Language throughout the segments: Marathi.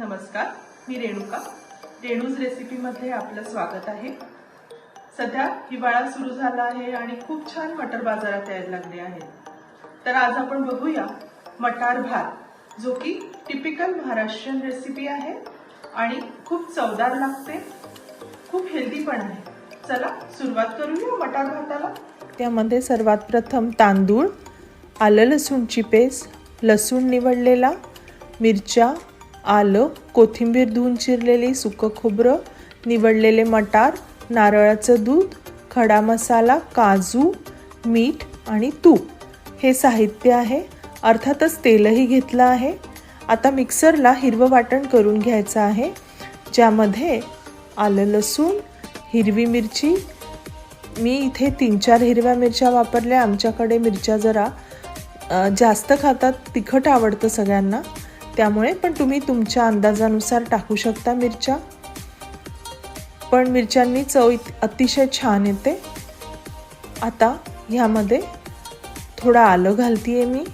नमस्कार मी रेणुका. रेणूज रेसिपीमध्ये आपलं स्वागत आहे. सध्या हिवाळा सुरू झाला आहे आणि खूप छान मटर बाजारात यायला लागले आहेत. तर आज आपण बघूया मटार भात जो की टिपिकल महाराष्ट्रीयन रेसिपी आहे आणि खूप चवदार लागते खूप हेल्दी पण आहे. चला सुरुवात करूया मटार भाताला. त्यामध्ये सर्वात प्रथम तांदूळ आलं लसूणची पेस्ट लसूण निवडलेला मिरच्या आलं कोथिंबीर धुवून चिरलेली सुकं खोबरं निवडलेले मटार नारळाचं दूध खडा मसाला काजू मीठ आणि तूप. हे साहित्य आहे. अर्थातच तेलही घेतलं आहे. आता मिक्सरला हिरवं वाटण करून घ्यायचं आहे ज्यामध्ये आलं लसूण हिरवी मिरची. मी इथे तीन चार हिरव्या मिरच्या वापरल्या. आमच्याकडे मिरच्या जरा जास्त खातात तिखट आवडतं सगळ्यांना. त्यामुळे पण तुम्ही तुमच्या अंदाजानुसार टाकू शकता मिरच्या. पण मिरच्यांनी चव इत- अतिशय छान येते. आता ह्यामध्ये थोडं आलं घालतीये मी.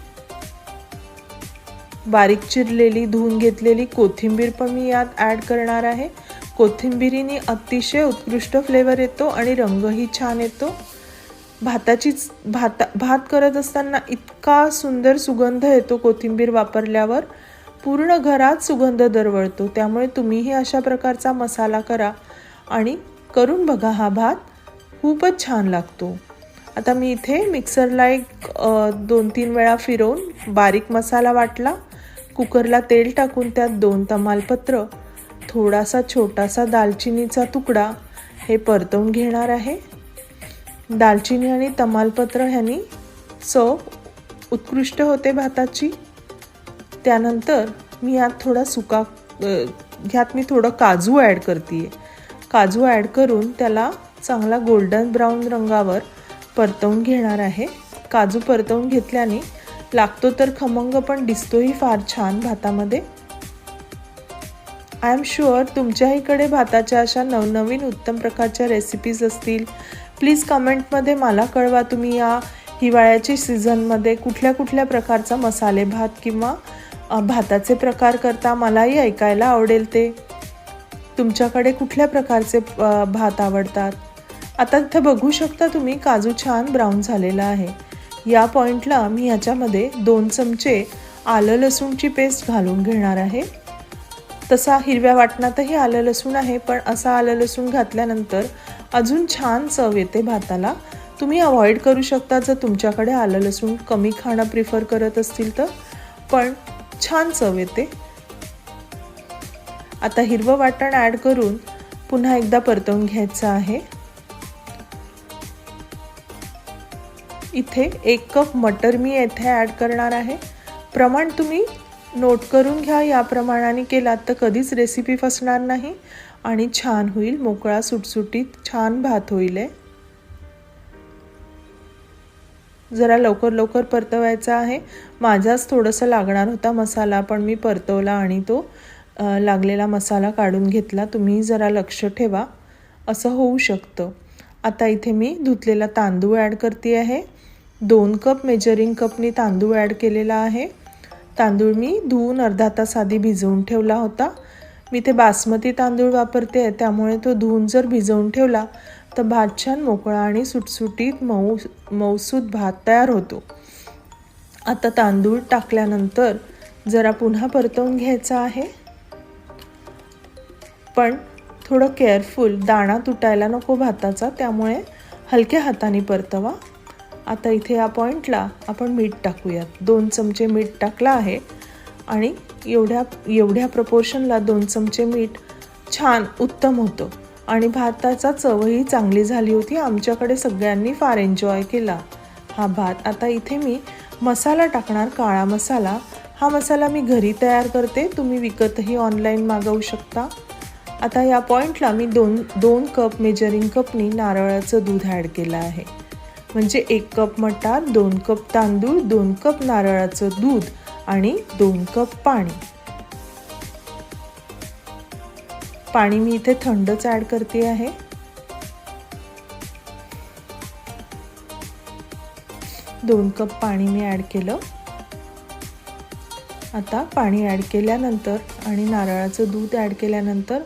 बारीक चिरलेली धुवून घेतलेली कोथिंबीर पण मी यात ॲड करणार आहे. कोथिंबिरीने अतिशय उत्कृष्ट फ्लेवर येतो आणि रंगही छान येतो. भाताचीच भाता भात करत असताना इतका सुंदर सुगंध येतो कोथिंबीर वापरल्यावर. पूर्ण घरात सुगंध दरवळतो. त्यामुळे तुम्हीही अशा प्रकारचा मसाला करा आणि करून बघा हा भात खूपच छान लागतो. आता मी इथे मिक्सरला एक दोन तीन वेळा फिरवून बारीक मसाला वाटला. कुकरला तेल टाकून त्यात दोन तमालपत्र थोडासा छोटासा दालचिनीचा तुकडा हे परतवून घेणार आहे. दालचिनी आणि तमालपत्र ह्यानी चव उत्कृष्ट होते भाताची. त्यानंतर मी यात थोडा सुका ह्यात मी थोडं काजू ॲड करते काजू ॲड करून त्याला चांगला गोल्डन ब्राऊन रंगावर परतवून घेणार आहे. काजू परतवून घेतल्याने लागतो तर खमंग पण दिसतोही फार छान भातामध्ये. आय एम शुअर तुमच्याहीकडे भाताच्या अशा नवनवीन उत्तम प्रकारच्या रेसिपीज असतील. प्लीज कमेंटमध्ये मला कळवा तुम्ही या हिवाळ्याच्या सीझनमध्ये कुठल्या कुठल्या प्रकारचा मसाले भात किंवा भाताचे प्रकार करता मलाही ऐकायला आवडेल ते. तुमच्याकडे कुठल्या प्रकारचे भात आवडतात? आता इथं बघू शकता तुम्ही काजू छान ब्राऊन झालेला आहे. या पॉईंटला मी ह्याच्यामध्ये दोन चमचे आलं लसूणची पेस्ट घालून घेणार आहे. तसा हिरव्या वाटणातही आलं लसूण आहे पण असा आलं लसूण घातल्यानंतर अजून छान चव येते भाताला. तुम्ही अवॉइड करू शकता जर तुमच्याकडे आलं लसूण कमी खाणं प्रिफर करत असतील तर. पण छान चव येते. आता हिरवं वाटण ॲड करून पुन्हा एकदा परतवून घ्यायचं आहे. इथे एक कप मटर मी येथे ॲड करणार आहे. प्रमाण तुम्ही नोट करून घ्या या प्रमाणाने केलात तर कधीच रेसिपी फसणार नाही. आणि छान होईल मोकळा सुटसुटीत छान भात होईल आहे जरा लवकर लवकर परतवायचा आहे. माझाच थोडंसं लागणार होता मसाला पण मी परतवला आणि तो लागलेला मसाला काढून घेतला. तुम्ही जरा लक्ष ठेवा. असं होऊ शकतं. आता इथे मी धुतलेला तांदूळ ॲड करते आहे. दोन कप मेजरिंग कपनी तांदूळ ॲड केलेला आहे. तांदूळ मी धुवून अर्धा तास आधी भिजवून ठेवला होता. मी ते बासमती तांदूळ वापरते आहे त्यामुळे तो धुवून जर भिजवून ठेवला तर भात छान मोकळा आणि सुटसुटीत मऊ मऊसूत भात तयार होतो. आता तांदूळ टाकल्यानंतर जरा पुन्हा परतवून घ्यायचा आहे. पण थोडं केअरफुल दाणा तुटायला नको भाताचा त्यामुळे हलक्या हाताने परतवा. आता इथे या पॉईंटला आपण मीठ टाकूयात. दोन चमचे मीठ टाकलं आहे आणि एवढ्या एवढ्या प्रपोर्शनला दोन चमचे मीठ छान उत्तम होतं. आणि भाताचा चवही चांगली झाली होती. आमच्याकडे सगळ्यांनी फार एन्जॉय केला. हा भात आता इथे मी मसाला टाकणार काळा मसाला. हा मसाला मी घरी तयार करते. तुम्ही विकतही ऑनलाईन मागवू शकता. आता या पॉईंटला मी दोन दोन कप मेजरिंग कपनी नारळाचं दूध ॲड केलं आहे. म्हणजे एक कप मटार दोन कप तांदूळ दोन कप नारळाचं दूध आणि दोन कप पाणी. पाणी मी इथे थंडच ॲड करते आहे. दोन कप पाणी मी ॲड केलं. आता पाणी ॲड केल्यानंतर आणि नारळाचं दूध ॲड केल्यानंतर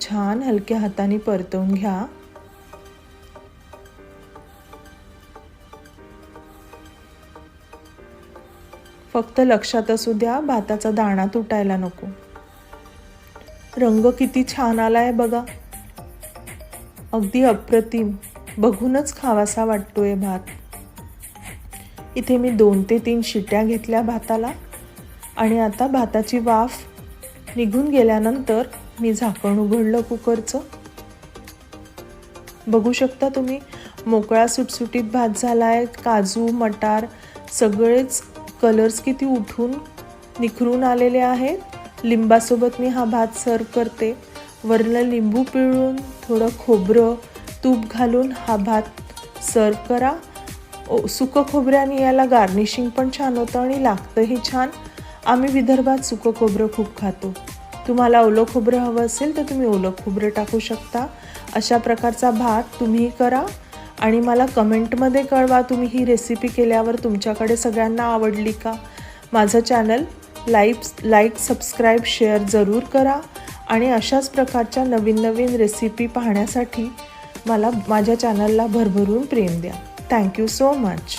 छान हलक्या हाताने परतवून घ्या. फक्त लक्षात असू द्या भाताचा दाणा तुटायला नको. रंग किती छान आलाय बघा. अगदी अप्रतिम. बघूनच खावासा वाटतोय भात. इथे मी दोन ते तीन शिट्या घेतल्या भाताला आणि आता भाताची वाफ निघून गेल्यानंतर मी झाकण उघडलं कुकरचं. बघू शकता तुम्ही मोकळा सुटसुटीत भात झालाय काजू मटार सगळेच कलर्स किती उठून निखरून आलेले आहेत. लिंबासोबत मी हा भात सर्व करते. वरनं लिंबू पिळून थोडं खोबरं तूप घालून हा भात सर्व करा. ओ सुकं खोबऱ्याने याला गार्निशिंग पण छान होतं आणि लागतंही छान. आम्ही विदर्भात सुकं खोबरं खूप खातो. तुम्हाला ओलं खोबरं हवं असेल तर तुम्ही ओलं खोबरं टाकू शकता. अशा प्रकारचा भात तुम्ही करा. आणि मला कमेंटमध्ये कळवा तुम्ही ही रेसिपी केल्यावर तुमच्याकडे सगळ्यांना आवडली का? माझं channel like like subscribe share जरूर करा आणि अशाच प्रकारच्या नवीन नवीन रेसिपी पाहण्यासाठी मला माझ्या चॅनलला भरभरून प्रेम द्या. Thank you so much